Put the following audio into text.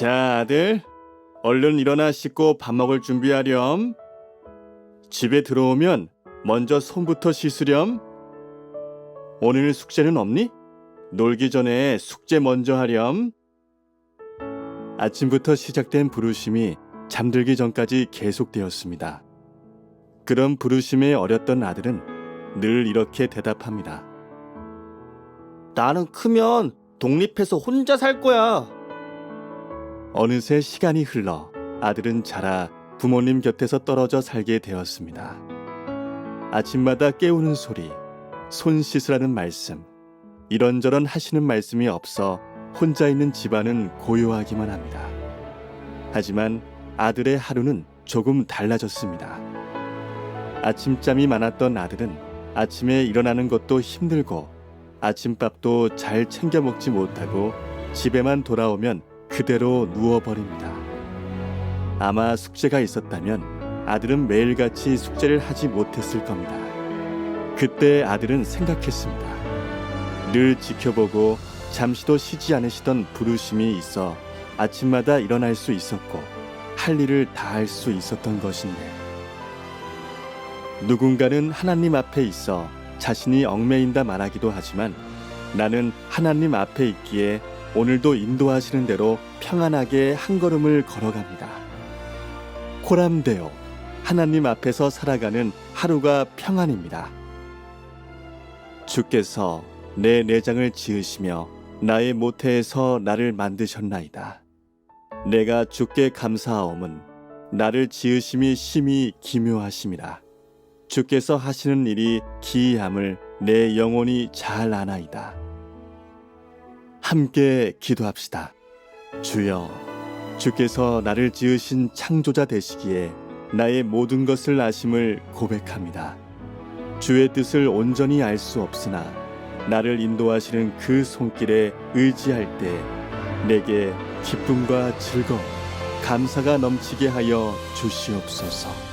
자, 아들. 얼른 일어나 씻고 밥 먹을 준비하렴. 집에 들어오면 먼저 손부터 씻으렴. 오늘 숙제는 없니? 놀기 전에 숙제 먼저 하렴. 아침부터 시작된 부르심이 잠들기 전까지 계속되었습니다. 그런 부르심에 어렸던 아들은 늘 이렇게 대답합니다. 나는 크면 독립해서 혼자 살 거야. 어느새 시간이 흘러 아들은 자라 부모님 곁에서 떨어져 살게 되었습니다. 아침마다 깨우는 소리, 손 씻으라는 말씀, 이런저런 하시는 말씀이 없어 혼자 있는 집안은 고요하기만 합니다. 하지만 아들의 하루는 조금 달라졌습니다. 아침잠이 많았던 아들은 아침에 일어나는 것도 힘들고 아침밥도 잘 챙겨 먹지 못하고 집에만 돌아오면 그대로 누워버립니다. 아마 숙제가 있었다면 아들은 매일같이 숙제를 하지 못했을 겁니다. 그때 아들은 생각했습니다. 늘 지켜보고 잠시도 쉬지 않으시던 부르심이 있어 아침마다 일어날 수 있었고 할 일을 다 할 수 있었던 것인데 누군가는 하나님 앞에 있어 자신이 얽매인다 말하기도 하지만 나는 하나님 앞에 있기에 오늘도 인도하시는 대로 평안하게 한 걸음을 걸어갑니다. 코람데오 하나님 앞에서 살아가는 하루가 평안입니다. 주께서 내 내장을 지으시며 나의 모태에서 나를 만드셨나이다. 내가 주께 감사하옴은 나를 지으심이 심히 기묘하심이라. 주께서 하시는 일이 기이함을 내 영혼이 잘 아나이다. 함께 기도합시다. 주여, 주께서 나를 지으신 창조자 되시기에 나의 모든 것을 아심을 고백합니다. 주의 뜻을 온전히 알 수 없으나 나를 인도하시는 그 손길에 의지할 때 내게 기쁨과 즐거움, 감사가 넘치게 하여 주시옵소서.